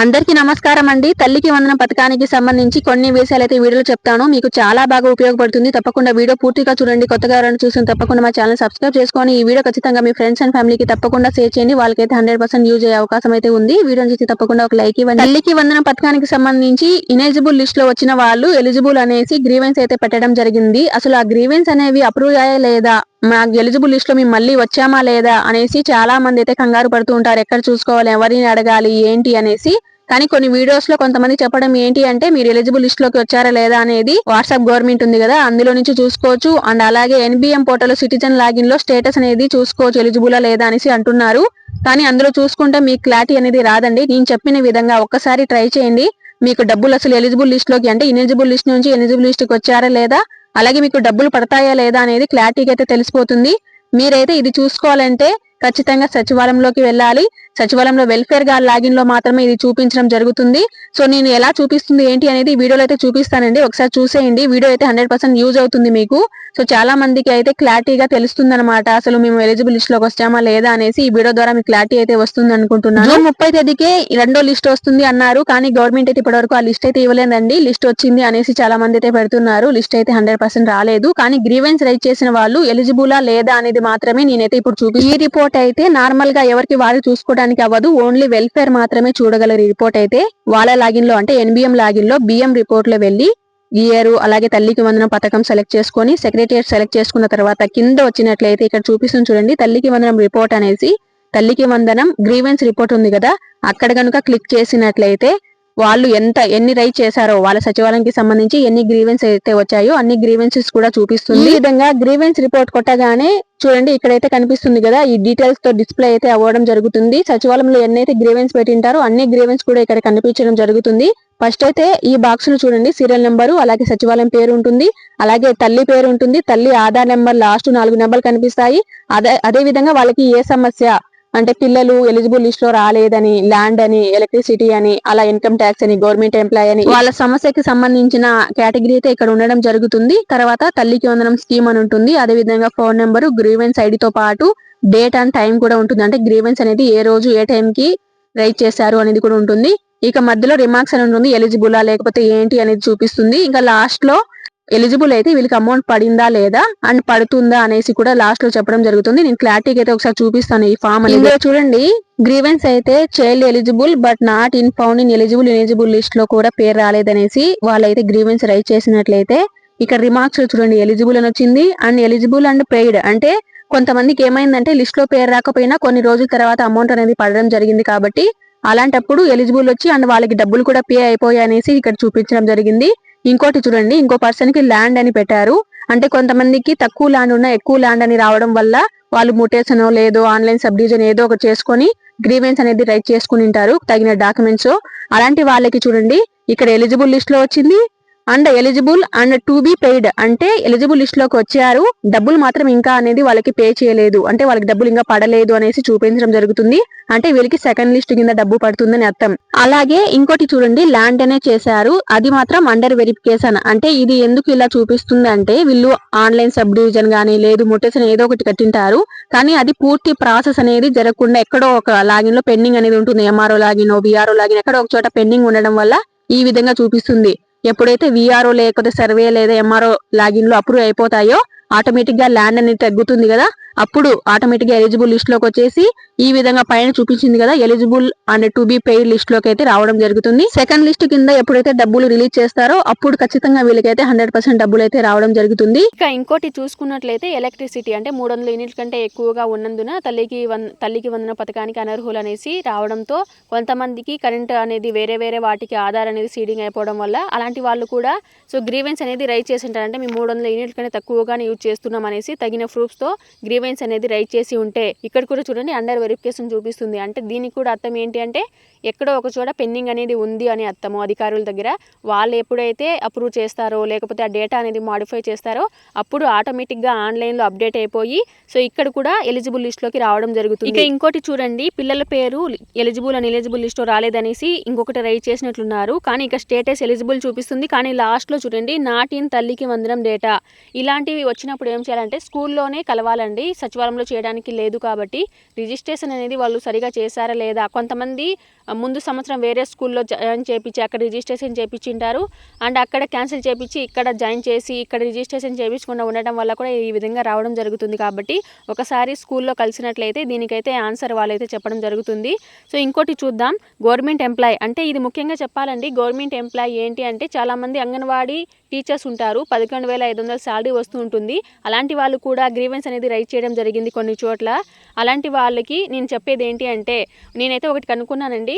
అందరికీ నమస్కారం అండి. తల్లికి వందన పథకానికి సంబంధించి కొన్ని విషయాలు అయితే వీడియోలో చెప్తాను. మీకు చాలా బాగా ఉపయోగపడుతుంది. తప్పకుండా వీడియో పూర్తిగా చూడండి. కొత్తగా ఎవరైనా చూసిన తప్పకుండా మా ఛానల్ సబ్స్క్రైబ్ చేసుకొని ఈ వీడియో ఖచ్చితంగా మీ ఫ్రెండ్స్ అండ్ ఫ్యామిలీకి తప్పకుండా షేర్ చేయండి. వాళ్ళకైతే హండ్రెడ్ పర్సెంట్ యూజ్ అయ్యే అవకాశం అయితే ఉంది. వీడియో చూసి తప్పకుండా ఒక లైక్ ఇవ్వండి. తల్లికి వందన పథకానికి సంబంధించి ఇనెలిజిబుల్ లిస్ట్లో వచ్చిన వాళ్ళు ఎలిజిబుల్ అనేసి గ్రీవెన్స్ అయితే పెట్టడం జరిగింది. అసలు ఆ గ్రీవెన్స్ అనేవి అప్రూవ్ అయ్యా లేదా మాకు ఎలిజిబుల్ లిస్ట్లో మేము మళ్ళీ వచ్చామా లేదా అనేసి చాలా మంది అయితే కంగారు పడుతూ ఉంటారు. ఎక్కడ చూసుకోవాలి? ఎవరిని అడగాలి? ఏంటి? అనేసి. కానీ కొన్ని వీడియోస్లో కొంతమంది చెప్పడం ఏంటి అంటే మీరు ఎలిజిబుల్ లిస్ట్లోకి వచ్చారా లేదా అనేది వాట్సాప్ గవర్నమెంట్ ఉంది కదా అందులో నుంచి చూసుకోవచ్చు. అండ్ అలాగే ఎన్బిఎం పోర్టల్ సిటిజన్ లాగిన్లో స్టేటస్ అనేది చూసుకోవచ్చు. ఎలిజిబులా లేదా అనేసి అంటున్నారు. కానీ అందులో చూసుకుంటే మీకు క్లారిటీ అనేది రాదండి. నేను చెప్పిన విధంగా ఒక్కసారి ట్రై చేయండి. మీకు డబ్బులు అసలు ఎలిజిబుల్ లిస్ట్లోకి అంటే ఇనెలిజిబుల్ లిస్ట్ నుంచి ఎలిజిబుల్ లిస్ట్కి వచ్చారా లేదా అలాగే మీకు డబ్బులు పడతాయా లేదా అనేది క్లారిటీగా అయితే తెలిసిపోతుంది. మీరైతే ఇది చూసుకోవాలంటే ఖచ్చితంగా సచివాలయంలోకి వెళ్ళాలి. సచివాలయంలో వెల్ఫేర్ గార్డ్ లాగిన్లో మాత్రమే ఇది చూపించడం జరుగుతుంది. సో నేను ఎలా చూపిస్తుంది ఏంటి అనేది వీడియోలో అయితే చూపిస్తానండి. ఒకసారి చూసేయండి. వీడియో అయితే హండ్రెడ్ పర్సెంట్ యూజ్ అవుతుంది మీకు. సో చాలా మందికి అయితే క్లారిటీగా తెలుస్తుంది అనమాట అసలు మేము ఎలిజిబుల్ లిస్ట్లోకి వచ్చామా లేదా అనేసి ఈ వీడియో ద్వారా మీకు క్లారిటీ అయితే వస్తుంది అనుకుంటున్నాను. ముప్పై తేదీకే రెండో లిస్ట్ వస్తుంది అన్నారు. కానీ గవర్నమెంట్ అయితే ఇప్పటివరకు ఆ లిస్ట్ అయితే ఇవ్వలేదండి. లిస్ట్ వచ్చింది అనేసి చాలా మంది అయితే పెడుతున్నారు. లిస్ట్ అయితే హండ్రెడ్ పర్సెంట్ రాలేదు. కానీ గ్రీవెన్స్ రైట్ చేసిన వాళ్ళు ఎలిజిబులా లేదా అనేది మాత్రమే నేనైతే ఇప్పుడు చూపి ఈ రిపోర్ట్ అయితే నార్మల్గా ఎవరికి వారు చూసుకోవడానికి అవ్వదు. ఓన్లీ వెల్ఫేర్ మాత్రమే చూడగలరు ఈ రిపోర్ట్ అయితే. వాళ్ళ లాగిన్లో అంటే ఎన్బిఎం లాగిన్లో బిఎం రిపోర్ట్లో వెళ్ళి ఇయర్ అలాగే తల్లికి వందనం పథకం సెలెక్ట్ చేసుకొని సెక్రటరియట్ సెలెక్ట్ చేసుకున్న తర్వాత కింద వచ్చినట్లయితే ఇక్కడ చూపిస్తుంది చూడండి తల్లికి వందనం రిపోర్ట్ అనేసి తల్లికి వందనం గ్రీవెన్స్ రిపోర్ట్ ఉంది కదా అక్కడ కనుక క్లిక్ చేసినట్లయితే వాళ్ళు ఎంత ఎన్ని రైట్ చేశారో వాళ్ళ సచివాలయానికి సంబంధించి ఎన్ని గ్రీవెన్స్ అయితే వచ్చాయో అన్ని గ్రీవెన్సెస్ కూడా చూపిస్తుంది. ఈ విధంగా గ్రీవెన్స్ రిపోర్ట్ కొట్టగానే చూడండి ఇక్కడైతే కనిపిస్తుంది కదా ఈ డీటెయిల్స్తో డిస్ప్లే అయితే అవ్వడం జరుగుతుంది. సచివాలయంలో ఎన్నైతే గ్రీవెన్స్ పెట్టింటారో అన్ని గ్రీవెన్స్ కూడా ఇక్కడ కనిపించడం జరుగుతుంది. ఫస్ట్ అయితే ఈ బాక్స్ను చూడండి సీరియల్ నెంబరు అలాగే సచివాలయం పేరు ఉంటుంది. అలాగే తల్లి పేరు ఉంటుంది. తల్లి ఆధార్ నెంబర్ లాస్ట్ నాలుగు నెంబర్లు కనిపిస్తాయి. అదే అదే విధంగా వాళ్ళకి ఏ సమస్య అంటే పిల్లలు ఎలిజిబుల్ లిస్ట్లో రాలేదని ల్యాండ్ అని ఎలక్ట్రిసిటీ అని అలా ఇన్కమ్ ట్యాక్స్ అని గవర్నమెంట్ ఎంప్లాయ్ అని వాళ్ళ సమస్యకి సంబంధించిన కేటగిరీ అయితే ఇక్కడ ఉండడం జరుగుతుంది. తర్వాత తల్లికి వందనం స్కీమ్ అని ఉంటుంది. అదే విధంగా ఫోన్ నెంబర్ గ్రీవెన్స్ ఐడితో పాటు డేట్ అండ్ టైం కూడా ఉంటుంది. అంటే గ్రీవెన్స్ అనేది ఏ రోజు ఏ టైం కి రైట్ చేశారు అనేది కూడా ఉంటుంది. ఇక మధ్యలో రిమార్క్స్ అని ఉంటుంది. ఎలిజిబులా లేకపోతే ఏంటి అనేది చూపిస్తుంది. ఇంకా లాస్ట్లో ఎలిజిబుల్ అయితే వీళ్ళకి అమౌంట్ పడిందా లేదా అండ్ పడుతుందా అనేసి కూడా లాస్ట్లో చెప్పడం జరుగుతుంది. నేను క్లారిటీకి అయితే ఒకసారి చూపిస్తాను ఈ ఫామ్ ఇందులో చూడండి గ్రీవెన్స్ అయితే child eligible but not in found in eligible eligible లిస్ట్లో కూడా పేరు రాలేదనేసి వాళ్ళైతే గ్రీవెన్స్ రైట్ చేసినట్లయితే ఇక్కడ రిమార్క్స్లో చూడండి ఎలిజిబుల్ అని వచ్చింది అండ్ ఎలిజిబుల్ అండ్ పెయిడ్ అంటే కొంతమందికి ఏమైందంటే లిస్ట్లో పేరు రాకపోయినా కొన్ని రోజుల తర్వాత అమౌంట్ అనేది పడడం జరిగింది కాబట్టి అలాంటప్పుడు ఎలిజిబుల్ వచ్చి అండ్ వాళ్ళకి డబ్బులు కూడా పే అయిపోయాయి అనేసి ఇక్కడ చూపించడం జరిగింది. ఇంకోటి చూడండి ఇంకో పర్సన్కి ల్యాండ్ అని పెట్టారు. అంటే కొంతమందికి తక్కువ ల్యాండ్ ఉన్న ఎక్కువ ల్యాండ్ అని రావడం వల్ల వాళ్ళు ముటేషన్ లేదో ఆన్లైన్ సబ్ డివిజన్ ఏదో ఒకటి చేసుకొని గ్రీవెన్స్ అనేది రైట్ చేసుకుని ఉంటారు తగిన డాక్యుమెంట్స్ అలాంటి వాళ్ళకి చూడండి ఇక్కడ ఎలిజిబుల్ లిస్ట్లో వచ్చింది. And eligible and to be paid అంటే ఎలిజిబుల్ లిస్ట్లోకి వచ్చారు. డబ్బులు మాత్రం ఇంకా అనేది వాళ్ళకి పే చేయలేదు. అంటే వాళ్ళకి డబ్బులు ఇంకా పడలేదు అనేసి చూపించడం జరుగుతుంది. అంటే వీళ్ళకి సెకండ్ లిస్ట్ కింద డబ్బు పడుతుందని అర్థం. అలాగే ఇంకోటి చూడండి ల్యాండ్ అనే చేశారు. అది మాత్రం అండర్ వెరిఫికేషన్ అంటే ఇది ఎందుకు ఇలా చూపిస్తుంది అంటే వీళ్ళు ఆన్లైన్ సబ్ డివిజన్ గానీ లేదు మొటేషన్ ఏదో ఒకటి కట్టింటారు. కానీ అది పూర్తి ప్రాసెస్ అనేది జరగకుండా ఎక్కడో ఒక లాగిన్లో పెండింగ్ అనేది ఉంటుంది. ఎంఆర్ఓ లాగిన్ విఆర్ఓ లాగిన్ ఎక్కడో ఒక చోట పెండింగ్ ఉండడం వల్ల ఈ విధంగా చూపిస్తుంది. ఎప్పుడైతే విఆర్ఓ లేకపోతే సర్వే లేదా ఎంఆర్ఓ లాగిన్లో అప్రూవ్ అయిపోతాయో ఆటోమేటిక్గా ల్యాండ్ అనేది తగ్గుతుంది కదా అప్పుడు ఆటోమేటిక్గా ఎలిజిబుల్ లిస్ట్లోకి వచ్చేసి ఈ విధంగా పైన చూపించింది కదా eligible and to be paid లిస్ట్లోకి అయితే రావడం జరుగుతుంది. సెకండ్ లిస్ట్ కింద ఎప్పుడైతే డబ్బులు రిలీజ్ చేస్తారో అప్పుడు ఖచ్చితంగా వీళ్ళకైతే హండ్రెడ్ పర్సెంట్ డబ్బులు అయితే రావడం జరుగుతుంది. ఇక ఇంకోటి చూసుకున్నట్లయితే ఎలక్ట్రిసిటీ అంటే మూడు వందల యూనిట్ కంటే ఎక్కువగా ఉన్నందున తల్లికి వన్ తల్లికి వందన పథకానికి అనర్హులు అనేసి రావడంతో కొంతమందికి కరెంట్ అనేది వేరే వేరే వాటికి ఆధార్ అనేది సీడింగ్ అయిపోవడం వల్ల అలాంటి వాళ్ళు కూడా సో గ్రీవెన్స్ అనేది రైజ్ చేసి అంటే మేము మూడు వందల యూనిట్ కంటే తక్కువగానే యూజ్ చేస్తున్నాం అనేసి తగిన ప్రూఫ్స్తో గ్రీవెన్స్ అనేది రైట్ చేసి ఉంటే ఇక్కడ కూడా చూడండి అండర్ వెరిఫికేషన్ చూపిస్తుంది. అంటే దీనికి కూడా అర్థం ఏంటి అంటే ఎక్కడో ఒక చోట పెండింగ్ అనేది ఉంది అని అర్థము అధికారుల దగ్గర. వాళ్ళు ఎప్పుడైతే అప్రూవ్ చేస్తారో లేకపోతే ఆ డేటా అనేది మాడిఫై చేస్తారో అప్పుడు ఆటోమేటిక్గా ఆన్లైన్లో అప్డేట్ అయిపోయి సో ఇక్కడ కూడా ఎలిజిబుల్ లిస్ట్లోకి రావడం జరుగుతుంది. ఇక ఇంకోటి చూడండి పిల్లల పేరు ఎలిజిబుల్ అని ఎలిజిబుల్ లిస్ట్లో రాలేదనేసి ఇంకొకటి రైట్ చేసినట్లున్నారు. కానీ ఇక స్టేటస్ ఎలిజిబుల్ చూపిస్తుంది. కానీ లాస్ట్లో చూడండి నాటిన్ తల్లికి వందనం డేటా. ఇలాంటివి వచ్చినప్పుడు ఏం చేయాలంటే స్కూల్లోనే కలవాలండి. సచివాలయంలో చేయడానికి లేదు కాబట్టి రిజిస్ట్రేషన్ అనేది వాళ్ళు సరిగా చేశారా లేదా? కొంతమంది ముందు సంవత్సరం వేరే స్కూల్లో జాయిన్ చేయించి అక్కడ రిజిస్ట్రేషన్ చేయించింటారు. అండ్ అక్కడ క్యాన్సిల్ చేపించి ఇక్కడ జాయిన్ చేసి ఇక్కడ రిజిస్ట్రేషన్ చేయించకుండా ఉండటం వల్ల కూడా ఈ విధంగా రావడం జరుగుతుంది కాబట్టి ఒకసారి స్కూల్లో కలిసినట్లయితే దీనికైతే ఆన్సర్ వాళ్ళైతే చెప్పడం జరుగుతుంది. సో ఇంకోటి చూద్దాం. గవర్నమెంట్ ఎంప్లాయ్ అంటే ఇది ముఖ్యంగా చెప్పాలండి. గవర్నమెంట్ ఎంప్లాయ్ ఏంటి అంటే చాలామంది అంగన్వాడీ టీచర్స్ ఉంటారు. పదకొండు వేల ఐదు వందల శాలరీ వస్తూ ఉంటుంది. అలాంటి వాళ్ళు కూడా గ్రీవెన్స్ అనేది రైట్ చేయడం జరిగింది కొన్ని చోట్ల. అలాంటి వాళ్ళకి నేను చెప్పేది ఏంటి అంటే నేనైతే ఒకటి కనుక్కున్నానండి.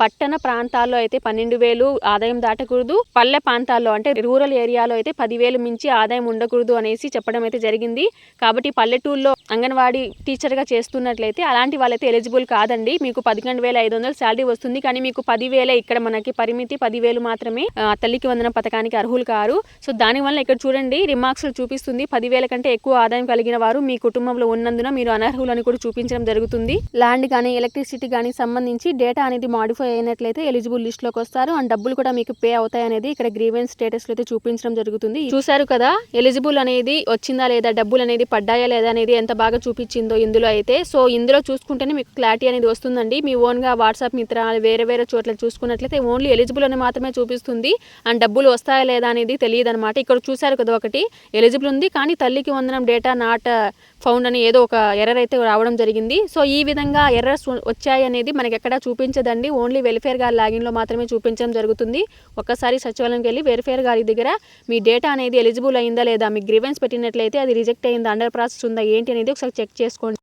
పట్టణ ప్రాంతాల్లో అయితే పన్నెండు వేలు ఆదాయం దాటకూడదు. పల్లె ప్రాంతాల్లో అంటే రూరల్ ఏరియాలో అయితే పదివేలు మించి ఆదాయం ఉండకూడదు అనేసి చెప్పడం అయితే జరిగింది. కాబట్టి పల్లెటూరులో అంగన్వాడీ టీచర్గా చేస్తున్నట్లయితే అలాంటి వాళ్ళైతే ఎలిజిబుల్ కాదండి. మీకు పదకొండు వేల ఐదు వందలు శాలరీ వస్తుంది. కానీ మీకు పదివేలే ఇక్కడ మనకి పరిమితి పదివేలు మాత్రమే తల్లికి వందన పథకానికి అర్హులు కారు. సో దానివల్ల ఇక్కడ చూడండి రిమార్క్స్లు చూపిస్తుంది. పదివేల కంటే ఎక్కువ ఆదాయం కలిగిన వారు మీ కుటుంబంలో ఉన్నందున మీరు అనర్హులని కూడా చూపించడం జరుగుతుంది. ల్యాండ్ కానీ ఎలక్ట్రిసిటీ కానీ సంబంధించి డేటా అనేది మాడిఫై అయినట్లయితే ఎలిజిబుల్ లిస్ట్లోకి వస్తారు. అండ్ డబ్బులు కూడా మీకు పే అవుతాయి అనేది ఇక్కడ గ్రీవెన్స్ స్టేటస్లో అయితే చూపించడం జరుగుతుంది. చూసారు కదా ఎలిజిబుల్ అనేది వచ్చిందా లేదా డబ్బులు అనేది పడ్డాయా లేదా అనేది ఎంత బాగా చూపించిందో ఇందులో అయితే. సో ఇందులో చూసుకుంటేనే మీకు క్లారిటీ అనేది వస్తుందండి. మీ ఓన్గా వాట్సాప్ మిత్రాలు వేరే వేరే చోట్ల చూసుకున్నట్లయితే ఓన్లీ ఎలిజిబుల్ అని మాత్రమే చూపిస్తుంది. అండ్ డబ్బులు వస్తాయా లేదా అనేది తెలియదు అనమాట ఇక్కడ చూసారు కదా ఒకటి ఎలిజిబుల్ ఉంది. కానీ తల్లికి వందనం డేటా నాట్ ఫౌండ్ అని ఏదో ఒక ఎర్రర్ అయితే రావడం జరిగింది. సో ఈ విధంగా ఎర్రర్స్ వచ్చాయి అనేది మనకి ఎక్కడ చూపించదండి. ఓన్లీ వెల్ఫేర్ గారి లాగిన్లో మాత్రమే చూపించడం జరుగుతుంది. ఒక్కసారి సచివాలయంకి వెళ్ళి వెల్ఫేర్ గారి దగ్గర మీ డేటా అనేది ఎలిజిబుల్ అయిందా లేదా మీ గ్రీవెన్స్ పెట్టినట్లయితే అది రిజెక్ట్ అయిందా అండర్ ప్రాసెస్ ఉందా ఏంటి అనేది ఒకసారి చెక్ చేసుకోండి.